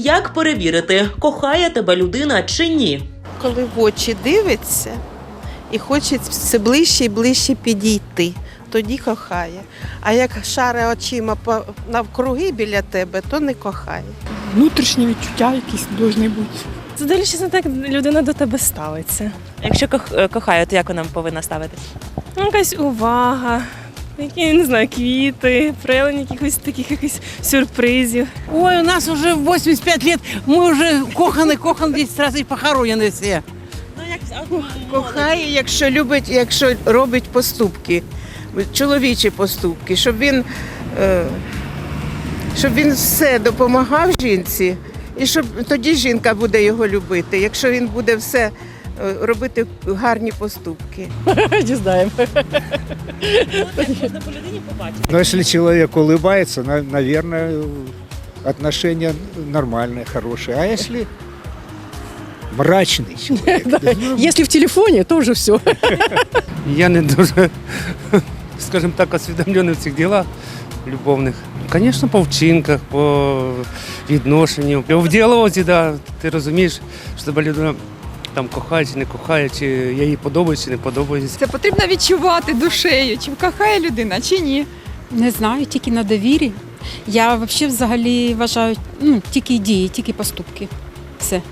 Як перевірити, кохає тебе людина чи ні? коли в очі дивиться і хоче все ближче і ближче підійти, тоді кохає. А як шаре очима навкруги біля тебе, то не кохає. внутрішні відчуття якісь повинні бути. Це дивлячись те, людина до тебе ставиться. Якщо кох- е, кохає, то як вона повинна ставитись? Ну, якась увага, які, не знаю, квіти, проявлення якихось таких якихось сюрпризів. Ой, у нас уже 85 лет, мы уже коханы, коханы 10 раз и похоронены все. Кохає, якщо любить, якщо робить поступки, чоловічі поступки, щоб він, е, щоб він все допомагав жінці, і щоб тоді жінка буде його любити, якщо він буде все е, робити гарні поступки. Не знаємо. Можна по людині побачити. Но если человек улыбается, на- наверное, отношения нормальные, хорошие. А если мрачный человек? ну, Якщо в телефоні, то вже все. Я не дуже, скажімо так, освідомлений в цих ділах любовних. Звісно, по вчинках, по відношенню. В діалозі, да, ти розумієш, що тебе людина там кохає чи не кохає, чи я їй подобаюсь, чи не подобаюсь. Це потрібно відчувати душею, чи кохає людина, чи ні. Не знаю, тільки на довірі. Я взагалі взагалі вважаю ну, тільки дії, тільки поступки. Все.